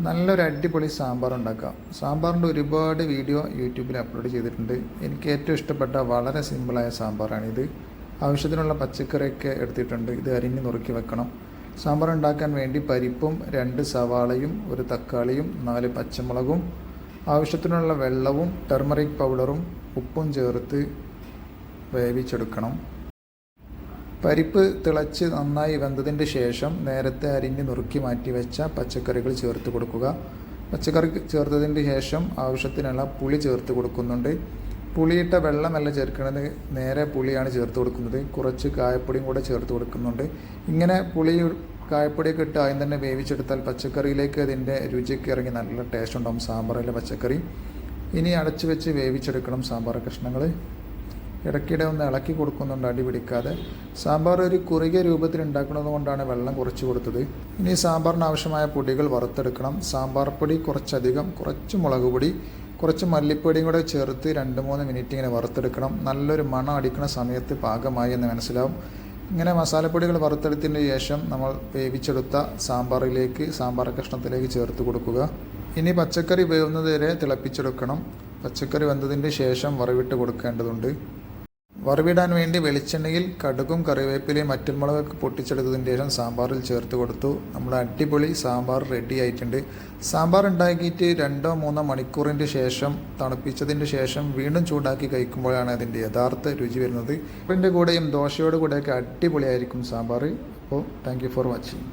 നല്ലൊരു അടിപൊളി സാമ്പാർ ഉണ്ടാക്കാം സാമ്പാറിന്റെ ഒരുപാട് വീഡിയോ യൂട്യൂബിൽ അപ്ലോഡ് ചെയ്തിട്ടുണ്ട്. എനിക്ക് ഏറ്റവും ഇഷ്ടപ്പെട്ട വളരെ സിമ്പിളായ സാമ്പാറാണിത് ആവശ്യത്തിനുള്ള പച്ചക്കറിയൊക്കെ എടുത്തിട്ടുണ്ട്. ഇത് അരിഞ്ഞ് നുറുക്കി വെക്കണം. സാമ്പാർ ഉണ്ടാക്കാൻ വേണ്ടി പരിപ്പും രണ്ട് സവാളയും ഒരു തക്കാളിയും നാല് പച്ചമുളകും ആവശ്യത്തിനുള്ള വെള്ളവും ടെർമറിക് പൗഡറും ഉപ്പും ചേർത്ത് വേവിച്ചെടുക്കണം. പരിപ്പ് തിളച്ച് നന്നായി വെന്തതിന് ശേഷം നേരത്തെ അരിഞ്ഞ് നുറുക്കി മാറ്റി വെച്ച പച്ചക്കറികൾ ചേർത്ത് കൊടുക്കുക. പച്ചക്കറി ചേർത്തതിന് ശേഷം ആവശ്യത്തിനുള്ള പുളി ചേർത്ത് കൊടുക്കുന്നുണ്ട്. പുളിയിട്ട വെള്ളമല്ല ചേർക്കുന്നത് നേരെ പുളിയാണ് ചേർത്ത് കൊടുക്കുന്നത്. കുറച്ച് കായപ്പൊടിയും കൂടെ ചേർത്ത് കൊടുക്കുന്നുണ്ട്. ഇങ്ങനെ പുളി കായപ്പൊടിയൊക്കെ ഇട്ട് ആദ്യം തന്നെ വേവിച്ചെടുത്താൽ പച്ചക്കറിയിലേക്ക് അതിന്റെ രുചിയൊക്കെ ഇറങ്ങി നല്ല ടേസ്റ്റ് ഉണ്ടാവും സാമ്പാറിലെ പച്ചക്കറി. ഇനി അടച്ചു വെച്ച് വേവിച്ചെടുക്കണം സാമ്പാർ കഷ്ണങ്ങൾ. ഇടയ്ക്കിടെ ഒന്ന് ഇളക്കി കൊടുക്കുന്നുണ്ട് അടി പിടിക്കാതെ. സാമ്പാർ ഒരു കുറുകിയ രൂപത്തിൽ ഉണ്ടാക്കുന്നത് കൊണ്ടാണ് വെള്ളം കുറച്ച് കൊടുത്തത്. ഇനി സാമ്പാറിന് ആവശ്യമായ പൊടികൾ വറുത്തെടുക്കണം. സാമ്പാർ പൊടി കുറച്ചധികം കുറച്ച് മുളക് പൊടി കുറച്ച് മല്ലിപ്പൊടിയും കൂടെ ചേർത്ത് രണ്ട് മൂന്ന് മിനിറ്റ് ഇങ്ങനെ വറുത്തെടുക്കണം. നല്ലൊരു മണം അടിക്കുന്ന സമയത്ത് പാകമായി എന്ന് മനസ്സിലാവും. ഇങ്ങനെ മസാലപ്പൊടികൾ വറുത്തെടുത്തതിന് ശേഷം നമ്മൾ വേവിച്ചെടുത്ത സാമ്പാറിലേക്ക് സാമ്പാർ കഷ്ണത്തിലേക്ക് ചേർത്ത് കൊടുക്കുക. ഇനി പച്ചക്കറി വേവുന്നത് വരെ തിളപ്പിച്ചെടുക്കണം. പച്ചക്കറി വെന്തതിന് ശേഷം വറവിട്ട് കൊടുക്കേണ്ടതുണ്ട്. വറവിടാൻ വേണ്ടി വെളിച്ചെണ്ണയിൽ കടുകും കറിവേപ്പിലയും മറ്റൻമുളകൊക്കെ പൊട്ടിച്ചെടുത്തതിന് ശേഷം സാമ്പാറിൽ ചേർത്ത് കൊടുത്തു. നമ്മൾ അടിപൊളി സാമ്പാർ റെഡി ആയിട്ടുണ്ട്. സാമ്പാർ ഉണ്ടാക്കിയിട്ട് രണ്ടോ മൂന്നോ മണിക്കൂറിന്റെ ശേഷം തണുപ്പിച്ചതിന് ശേഷം വീണ്ടും ചൂടാക്കി കഴിക്കുമ്പോഴാണ് അതിന്റെ യഥാർത്ഥ രുചി വരുന്നത്. ഇതിന്റെ കൂടെയും ദോശയോട് കൂടെയൊക്കെ അടിപൊളിയായിരിക്കും സാമ്പാർ. അപ്പോൾ താങ്ക് ഫോർ വാച്ചിങ്